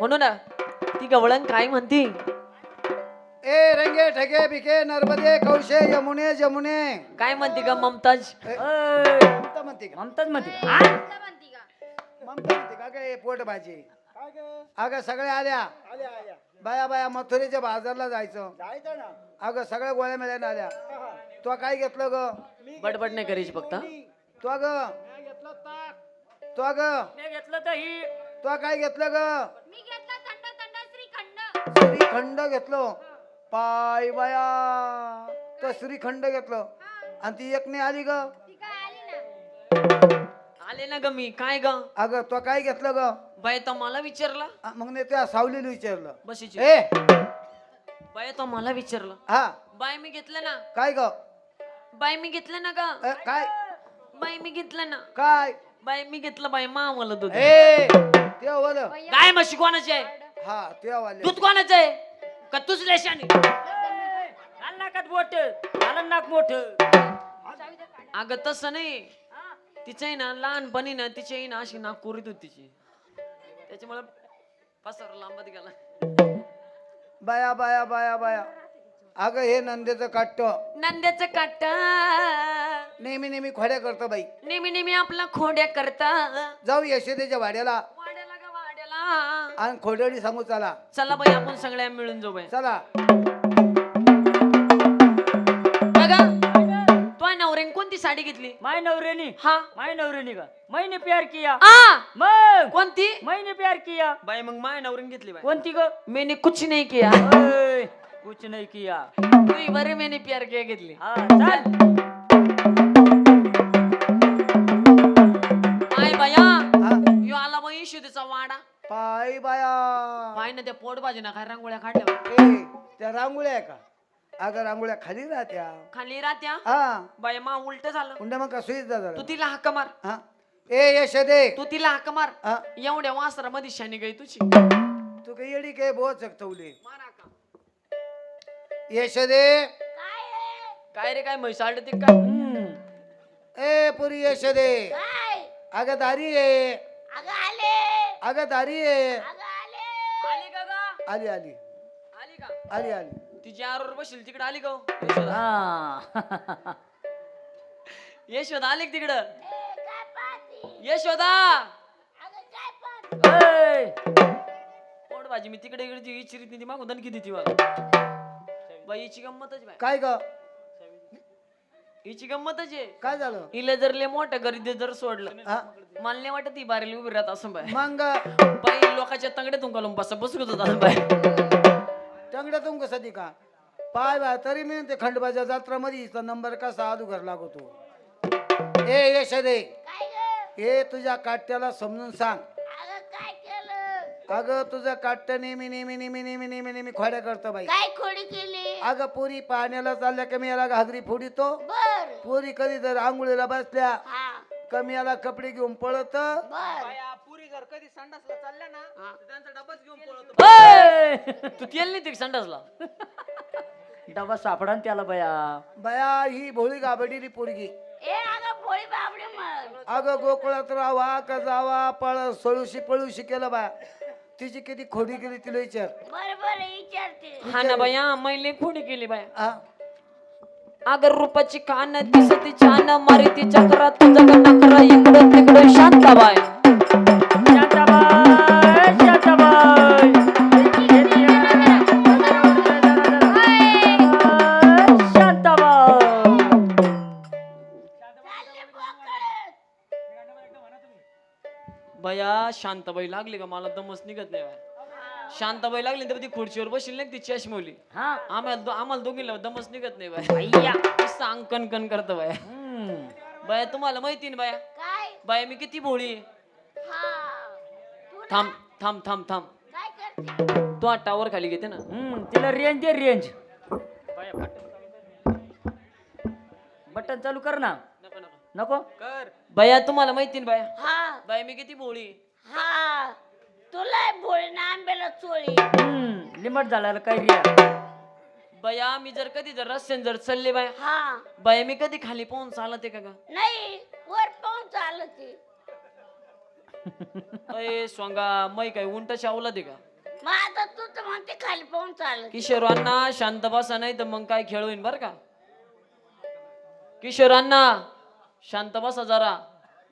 म्हणून ना ती गवळण काय म्हणती? ए रंगे ठगे बिके नर्मदे कौशे यमुने जमुने. काय म्हणती का ममताज? ममता म्हणते का? ममताज म्हणते का? ममता म्हणते का? काय पोट भाजी अगं सगळ्या आल्या. बाया बाया मथुरेच्या बाजारला जायचं. अगं सगळ्या गोळ्या मिळायला आल्या. तो काय घेतलं ग? बडबड नाही करायची फक्त. तो ग तो ग मी घेतलं तर ही तो काय घेतलं ग? श्रीखंड श्रीखंड घेतलं. पाय बाया तो श्रीखंड घेतलं. आणि ती एक नाही आली ग. ती काय आली ना? आले ना ग मी. काय ग? अगं तो काय घेतलं ग? बाय तो मला विचारला? आ, मग नाही त्या सावलीला विचारलं. बशीची. ए! बाय तो मला विचारलं. हा. बाय मी घेतलं ना? काय ग? बाय मी घेतलं ना ग? ए, काय? बाय मी घेतलं ना? काय? बाय मी घेतलं बाय मा मला दूध. ए! ते वालं गाय म्हशी कोणाची आहे? हा ते दूध कोणाचं आहे? का तुझ लेशाने? घाल नाकात बोट. नाक मोठ. अगं तसं नाही. तिचं आहे ना लहानपणी ना तिची आहे ना अशी नाक कोरीत होती तिची. त्याच्यामुळे पसार लांबत गेला. बाया बाया बाया बाया. अगं हे नंदेचं काट्ट नंद्याचं काटा नेहमी नेहमी खोड्या करतो बाई. नेहमी नेहमी आपला खोड्या करता. जाऊ यशोदेच्या वाड्याला. वाड्याला गा वाड्याला. आणि खोडडी सांगू चला. चला बाई आपण सगळ्या मिळून जाऊ बाई चला. बघा तो नवऱ्याने कोणती साडी घेतली? माय नवरेनी हा. माय नवरेनी का? मैंने प्यार किया. आ! मग? कोणती? मैंने प्यार किया. बाई मग माय नवऱ्याने घेतली बाई. कोणती ग? मैंने कुछ नहीं किया. कुछ नहीं किया. तुही बरे मैंने प्यार किया घेतली. हा चल. माय बाया पाय बाया. पाय ना त्या पोट भाजी ना काय रांगोळ्या काढल्या ए त्या रांगोळ्या आहे का? अगं रांगोळ्या खाली राहत्या. खाली राहत्या? हा. बाय मा उलट झालं. कुंड्या मग का सुईत जा तू जरा तिला हाक मार. हा. ए यशोदे तू तिला हाक मार. हा. एवढ्या वासरामध्ये शानी गई तुझी. तू काही येडी काय बोच चकतवली मार हाका. यशोदे काय रे? काय म्हैसाळ ते काय हम्म. ए पुरी यशोदे काय? अगं दारी आहे. अगं दारी आहे अगं आले. आली का ग? आली आली. आली का? आली आली. तिची आरोर बशील तिकडे आली का हो? यशोदा. हा. यशोदा आली का तिकडं? ए, काय पाहती? यशोदा! पोट भाजी मी तिकडे इकडे इचिरीत नाही ती मागून दणकी देती मला बाई हिची गंमतच काय ग? हिची गंमतच आहे. काय झालं? हिला जर लय मोठं घरी ते जर सोडलं हा? मला नाही वाटत ती बारेली उभी राहत असं बाय मग? बाई लोकांच्या तंगड्यातून घालून बसा बसत होता बाय टंगड्या तुम कसं ती का? पाय बा तरी मी ते खंडबाच्या जत्रामध्ये हिचा नंबर कसा अधुघर लागतो? ए यशोदे काय ग? हे तुझ्या काट्याला समजून सांग. अगं काय केलं? अगं तुझं काट्ट नेहमी नेहमी नेहमी नेहमी नेहमी नेहमी खोड्या करतो बाई. काय खोडी केली? अगं पोरी पाण्याला चालल्या कमी याला घागरी फोडितो? बर. पोरी कधी जर आंघोळीला बसल्या हा. कमी याला कपडे घेऊन पळत. बर. पुरी जर कधी संडासला चालल्या ना त्यांचा डबाच घेऊन पळतो अय. तू तेल नाही ते संडासला. डबा सापडा न त्याला बया. बया ही भोळी गाबडीली पोरगी. ए अगं पोळी बाबडी मग. अगं गोकुळात राहावा का जावा पळ सळूशी पळूशी केलं बा तिची किती खोडी केली तिला विचार. बर बर विचारते. हा ना बाया मैले खोडी केली बाया. हा. अगर रूपाची कान दिसती छान मारिती चक्रा तुझं नकरा इकडं तिकडं शांत बाय. शांताबाई शांताबाई शांताबाई बया शांताबाई लागली का? मला दमच निघत नाही बाय शांताबाई लागली तर ती खुर्चीवर बसली नाही का ती चष्मवली हा. आम्हाला दो- आम्हाला दोघीला दमच निघत नाही बाय. अय्या नुसतं अंग कण कण करतं बाया. हम्म. बाया तुम्हाला माहिती ना बाया? काय? बाया मी किती भोळी आहे. हा. तू ना थांब थांब थांब थांब. काय करते? तू हा टावर खाली घेते ना. हम्म, तिला रेंज दे रेंज बटन चालू कर ना. नको नको. नको? कर बाया तुम्हाला माहिती ना बाया? हा. बाया मी किती भोळी आहे. हा. तुला बोल ना आंब्याला चोळी. हम्म, लिमट झाला काय रे बाया मी जर कधी जर रस्त्याने जर चालले बाया हा. बाया मी कधी खाली पाहून चालते का ग? नाही वर पाहून चालते. अय स्वांगा मै काय उंट शावला ते का? मग आता तू तर म्हणते खाली पाहून चालत. किशोरांना शांत बसा नाही तर मग काय खेळ होईन बर का? किशोरांना शांत बसा जरा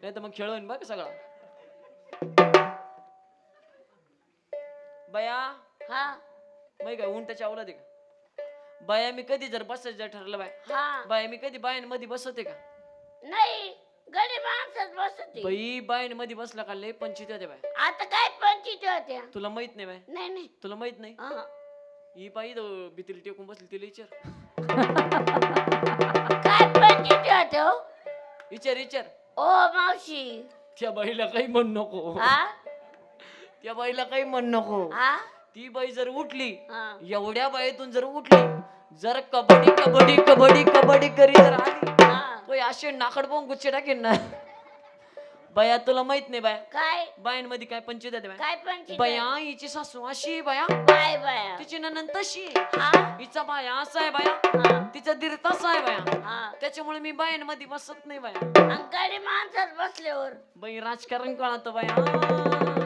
नाही तर मग खेळ होईन बरं का सगळा? बया हा. मग काय उंटाच्या आवला दे का? बाया मी कधी जर बसायचं ठरलं बाय हा. बाया मी कधी बायांमध्ये बसवते का? नाही गडी माणसात बसते. बाई बायांमध्ये बसला का लय पंचित होते बाय? आता काय पंचित होत्या? तुला माहीत नाही बाय? नाही नाही. तुला माहीत नाही? हा. ही बाई भीतीला टेकून बसली तिला विचार. काय पंचित होत्या हो? विचार विचार. ओ मावशी. त्या बाईला काही म्हण नको. हा? त्या बाईला काही म्हण नको. हा ती बाई जर उठली हा. एवढ्या बाईतून जर उठली जर कबड्डी कबड्डी कबड्डी कबड्डी करी जर आली हा. तो असे नाकड पाहून गुच्छे टाकेन ना. बाया तुला माहीत नाही बाया? काय? बायांमध्ये काय पंचायत आहे बाया? काय पंचित बाया हिची सासू अशी बाया. बाय बाया? तिची ननंद तशी. हा? हिचा बाया असा आहे बाया. हा. तिचा दीर तसा आहे बाया. हा. त्याच्यामुळे मी बायांमध्ये बसत नाही बाया. माणसात बसल्यावर. बाई राजकारण कळत बाया.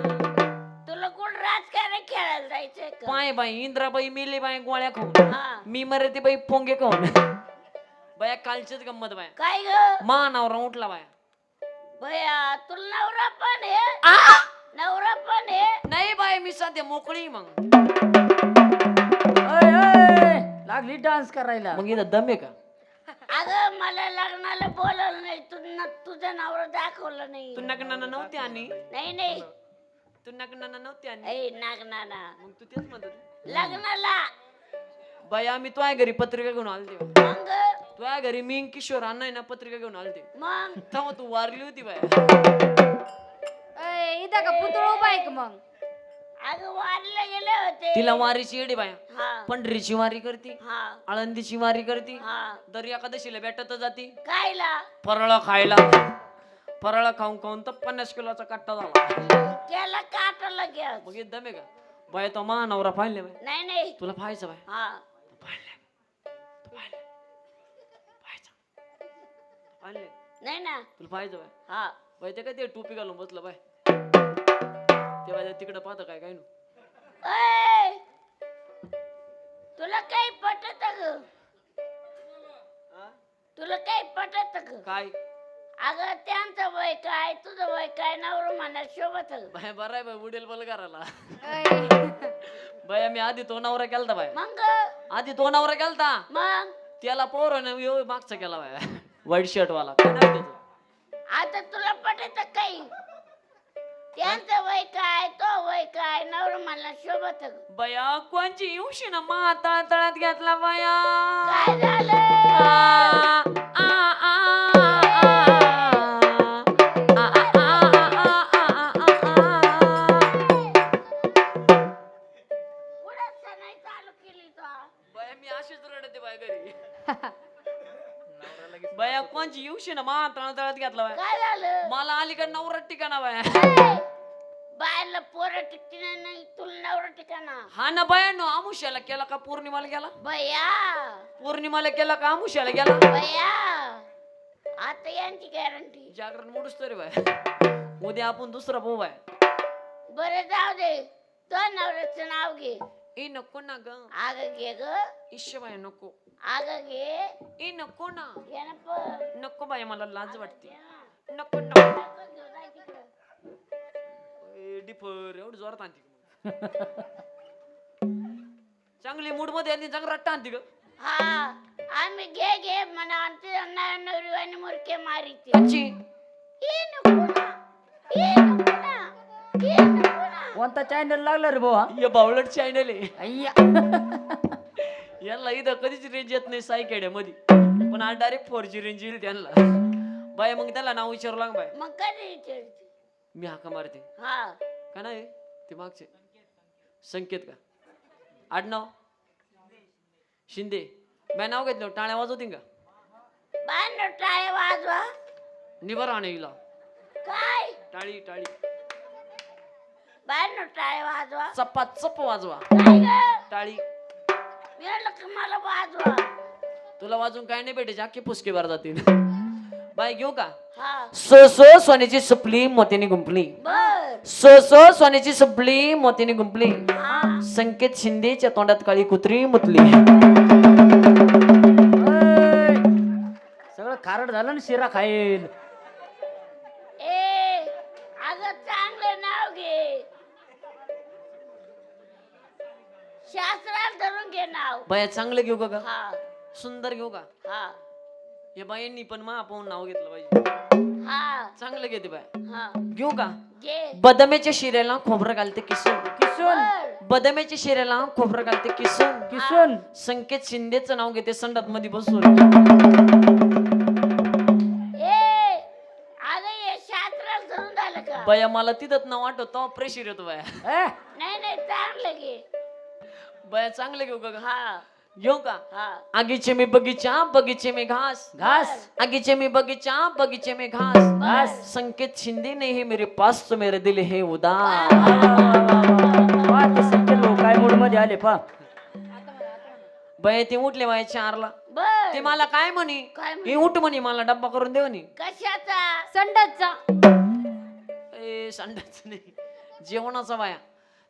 कोण राजकारण खेळायला जायचंय का? पाय बाई इंद्राबाई मेली बाई गोळ्या खाऊन. हा. मी मरते बाई पोंगे खाऊन. बाया कालचीच गंमत बाया. काय ग? मा नवरा उठला बाया. बया तुला नवरा पण आहे? नवरा पण आहे? नाही बाय मी सध्या मोकळी मग. अय, अय, लागली डान्स करायला. मग इथं दम का? अगं मला लग्नाला बोलवलं नाही. तू न- तुझा नवरा दाखवलं नाही. तू नग्नाना नव्हती आणि? नाही नाही. तू नग्नाना नव्हती आणि? ऐ नागनाना मग तू तेच म्हणत होती. लग्नाला. बाई आम्ही तुझ्या घरी पत्रिका घेऊन आलते मग? तुझ्या घरी मी आणि किशोर अण्णा आहे ना पत्रिका घेऊन आलते. मग? तेव्हा तू वारली होती बाया अय, इथं का पुतळ उभा आहे का मग? अगं वारीला गेले होते. तिला वारीची येडी बाया हा. पंढरीची वारी करती हा. आळंदीची वारी करती हा. दर एकादशीला भेटत जाती. कायला? फराळ खायला. फराळ खाऊन खाऊन तर पन्नास किलोचा कट्टा झाला. त्याला काटाला घ्या. मग हे दम आहे का? बाय तो महानवरा पाहिले बाय नाही नाही. तुला पाहायचं बाय हा. पाहिले नाही. ना. तुला पाहायचं बाय हा. बाय ते काय ते टोपी घालून बसलं बाय ते बाय तिकडं पाहतं काय काय नु? ऐ, तुला काही पटत ग तुला काही पटत ग काय? अगं त्यांचं वय काय? तुझं वय काय? नवरं म्हणा शोभत बाय बरं आहे बाय उडेल बल करायला बाय मी आधी तो नवरा केलता बाय. मग? आधी तो नवरा केलता? मग? त्याला पोर येऊ मागचा केला बाय. व्हाईट शर्ट वाला काय नाव त्याचं? आता तुला पटत काही? त्यांचं वय काय? तो वय काय? नवरं म्हणा शोभत बया कोणची? येऊशी ना मा तळतळात घेतला बया. काय झालं? आ, नाही तुला नवरा ठिकाणा हा ना बायानो आमुष्याला केला का पौर्णिमाला गेला? बया. पौर्णिमाला केला का आमुष्याला गेला? बया. आता यांची गॅरंटी जागरण मोडूस तरी बाय. उद्या आपण दुसरा भाऊ बाय. बरं जाऊ दे. तो नवऱ्याचं नाव घे. ए नको ना ग. आग घे ग. इश्य बाय नको. आग घे. ए नको ना. घे ना पण. नको बाय मला लाज वाटते. नको नको. जोरात आणते? चांगली मूडमध्ये आली चांगला रट्टा आणते ग हा आम्ही घे घे म्हणा आमचे नवरी आणि मुरके मारीते अच्छी ये नको ना ये नको ना ये नको ना कोणता चॅनल लागला रे भाऊ हा? ये बावलट चॅनल आहे. अय्या. यांना इथं कधीच रेंज येत नाही साई मध्ये पण आज डायरेक्ट फोर जी रेंज येईल त्यांना. बाय मग त्याला नाव विचारू लाग बाय. मग कधी विचारते? मी हाका मारते. हा. का नाही? ते मागचे. संकेत का? आडनाव? शिंदे. मी नाव घेतलं. टाळ्या वाजवतील का? बांधव टाळे वाजवा. आणि हिला. काय? टाळी टाळी. बांधव टाळे वाजवा. चप्पा चप्प वाजवा. काय ग. टाळी. मी म्हणलं की मला वाजवा. तुला वाजून काय नाही भेटायचे? अख्खे पुसके भर जातील. बाय घेऊ का? हा. सो सो सोन्याची सपली मोत्याने गुंपली. बर सो सो सोन्याची सपली मोत्याने गुंपली. हा संकेत शिंदेच्या तोंडात काळी कुत्री मुतली. सगळं खारट झालं ना शिरा खाईल. ए अगं चांगलं नाव घे. शास्त्रात धरून घे नाव. बाया चांगलं घेऊ का ग? हा. सुंदर घेऊ का? हा. या बायांनी पण मा आपण नाव घेतलं पाहिजे. हा चांगलं घेते बाय. हा. घेऊ का? बदमेच्या शिऱ्याला खोबरं घालते किसून. किसून. बदमेच्या शिऱ्याला खोबरं घालते किसून. किसून. संकेत शिंदेचं नाव घेते संडात मध्ये बसून. बाया मला तिथं नाव आठवत प्रेशर येतो बाया. नाही नाही चांगलं घे. बाया चांगलं घेऊ का? हा. हा. आगीचे मी बगीचा बगीचे में घास. घास. आगीचे में बगीचा बगीचे में घास. घास. संकेत शिंदे ने है मेरे पास तो मेरे दिल है उदास. संकेत भाऊ काय मूडमध्ये आले पा बाया ते उठले बाया चारला. बर. ते मला काय म्हणे? काय म्हणे? हे उठ म्हणे मला डब्बा करून दे म्हणे. कशाचा? संडासचा. ए संडाच नाही. जेवणाचा बाया.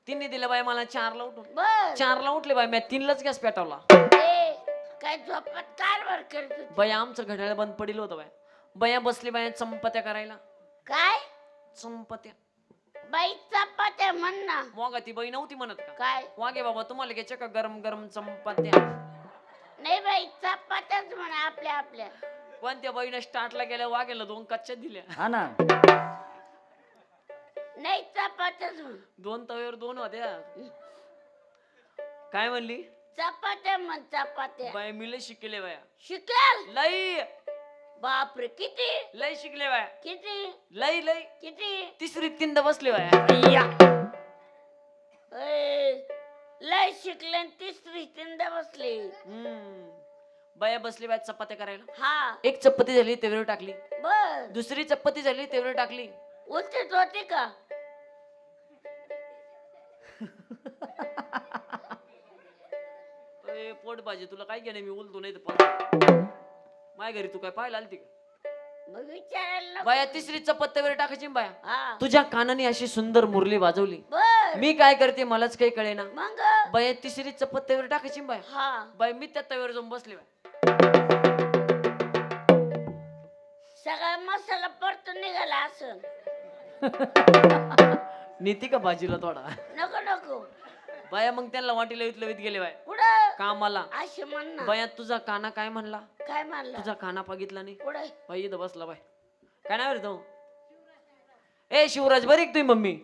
तिने दिलं बाया मला चारला उठून. बर. चारला उठले बाया मी तीनलाच गॅस पेटवला. ए काय झोपत कारभार करत होती? बया आमचं घड्याळ बंद पडलं होतं बाया बया बसली बाया चंपत्या करायला. काय? चंपत्या. बाई चपात्या म्हण ना. वागा ती बाई नव्हती म्हणत का? काय? वागे बाबा तुम्हाला घ्यायच्या का गरम गरम चंपत्या? नाही बाई चपात्याच म्हणा आपल्या आपल्या. कोणत्या बाईनं स्टार्टला गेल्या वागेला दोन कच्च्या दिल्या? हा ना. नाही चपात्याच म्हण. दोन तव्यावर दोन होत्या. काय म्हणली? चपात्या म्हण चपात्या. बाया मी लय शिकले बाया. शिकेल लई. बापरे किती? लय शिकले बाया. किती? लय लय किती? तिसरी तीनदा बसले बाया. या. लय शिकले आणि तिसरी तीनदा बसले. हम्म. बाया बसली बाया चपात्या करायला. हा. एक चपाती झाली तेवढी टाकली. बर. दुसरी चपाती झाली तेवढी टाकली. उलटीत होती का? ए, पोट भाजी तुला काय घेणे मी उलतो नाही तर माय घरी तू काय पाहायला आलती का? मग विचारायला नको. बाया तिसरी वगैरे टाकायची ना बाया? हा. तुझ्या कानाने अशी सुंदर मुरली वाजवली बर. मी काय करते मलाच काही कळेना. मग? बाया तिसरी वगैरे टाकायची ना बाया? हा. बाई मी त्या तव्यावर जाऊन बसले बाय. सगळा मसाला परतून निघाला असं नीती का भाजीला थोडा? नको नको. बाया मग त्यांना वाटीला लवित लवित गेले बाय. पुढं? कामाला. अशी म्हण ना. बाया तुझा काना काय म्हणला? काय म्हणलं? तुझा काना बघितला नाही? बाई इथं बसला बाय. काय नाव रे तो? ए शिवराज बरी का तुझी मम्मी?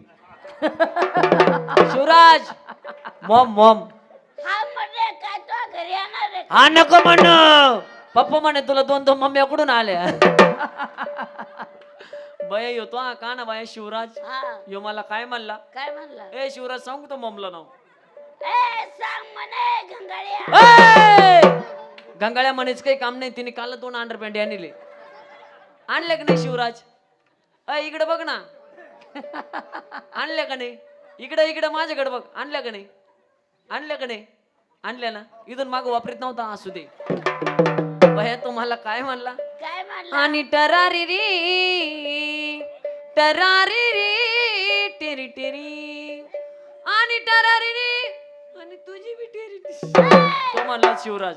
शिवराज! Maugham Maugham. हा म्हणजे काय तो घरी येणार आहे? हा नको म्हण. पप्पा म्हणे तुला दोन दोन मम्मी कुठून आल्या? बया येतो हा का ना बाया शिवराज? हा. यो मला काय म्हणला? काय म्हणलं? ए शिवराज सांगू तो ममला नाव? ए सांग म्हणे गंगाळ्या. ए! गंगाळ्या म्हणेच काही काम नाही तिने काल दोन अंडरपॅन्ट आणले. आणले का नाही शिवराज? अय इकडे बघ ना. आणल्या का नाही? इकडे इकडे माझ्याकडे बघ. आणल्या का नाही? आणल्या का नाही? आणल्या ना. इथून माग वापरीत नव्हता असू दे. भया तुम्हाला काय म्हणला? काय म्हणलं? आणि टरारी री. टरारी री टेरी टेरी. आणि टरारी री आणि तुझी बी टेरी. तो म्हणला शिवराज.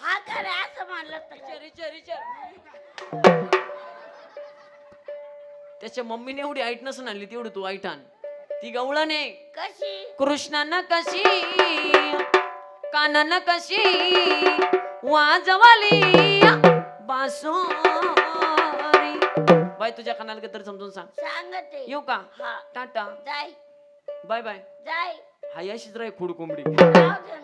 हा का रे असं म्हणलं तर. विचार, विचार, विचार. त्याच्या मम्मीने एवढी आईट नसून आणली तेवढी तू आईट आण. ती गवळण कशी? कृष्णानं कशी कानानं कशी वाजवाली बाय तुझ्या कानाला तर समजून सांग. सांगते. येऊ का? हा. टाटा. जाय. Bye bye. जाय. हाय अशीच राही खुड कोंबडी जाऊ दे.